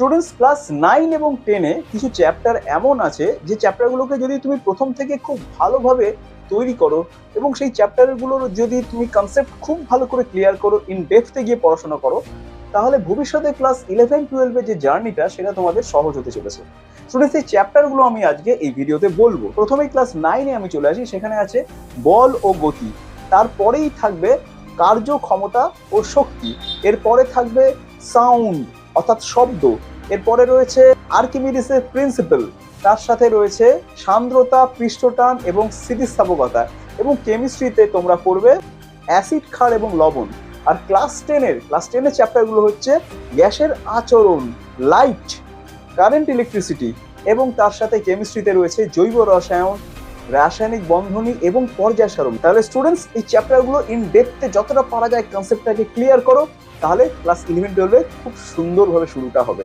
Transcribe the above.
Students class nine এবং টেনে কিছু চ্যাপ্টার এমন আছে যে চ্যাপ্টারগুলোকে যদি তুমি প্রথম থেকে খুব ভালোভাবে তৈরি করো এবং সেই চ্যাপ্টারগুলোর যদি তুমি কনসেপ্ট খুব ভালো করে ক্লিয়ার করো ইন ডেপথে গিয়ে পড়াশোনা করো, তাহলে ভবিষ্যতে ক্লাস ইলেভেন টুয়েলভের যে জার্নিটা সেটা তোমাদের সহজ হতে চলেছে। স্টুডেন্টস এই চ্যাপ্টারগুলো আমি আজকে এই ভিডিওতে বলব। প্রথমেই ক্লাস নাইনে আমি চলে আসি, সেখানে আছে বল ও গতি। তারপরেই থাকবে কার্য ক্ষমতা ও শক্তি। এরপরে থাকবে সাউন্ড অর্থাৎ শব্দ। এরপরে রয়েছে আর্কিমিডিসের প্রিন্সিপাল। তার সাথে রয়েছে সান্দ্রতা, পৃষ্ঠটান এবং স্থিতিস্থাপকতা এবং কেমিস্ট্রিতে তোমরা পড়বে অ্যাসিড, ক্ষার এবং লবণ। আর ক্লাস টেনের ক্লাস টেনের চ্যাপ্টারগুলো হচ্ছে গ্যাসের আচরণ লাইট কারেন্ট ইলেকট্রিসিটি এবং তার সাথে কেমিস্ট্রিতে রয়েছে জৈব রসায়ন রাসায়নিক বন্ধনী এবং পর্যায় সারণ। তাহলে স্টুডেন্টস এই চ্যাপ্টারগুলো ইন ডেপথে যতটা পারা যায় কনসেপ্টটাকে ক্লিয়ার করো, তাহলে ক্লাস ইলেভেন টুয়েলভে খুব সুন্দরভাবে শুরুটা হবে।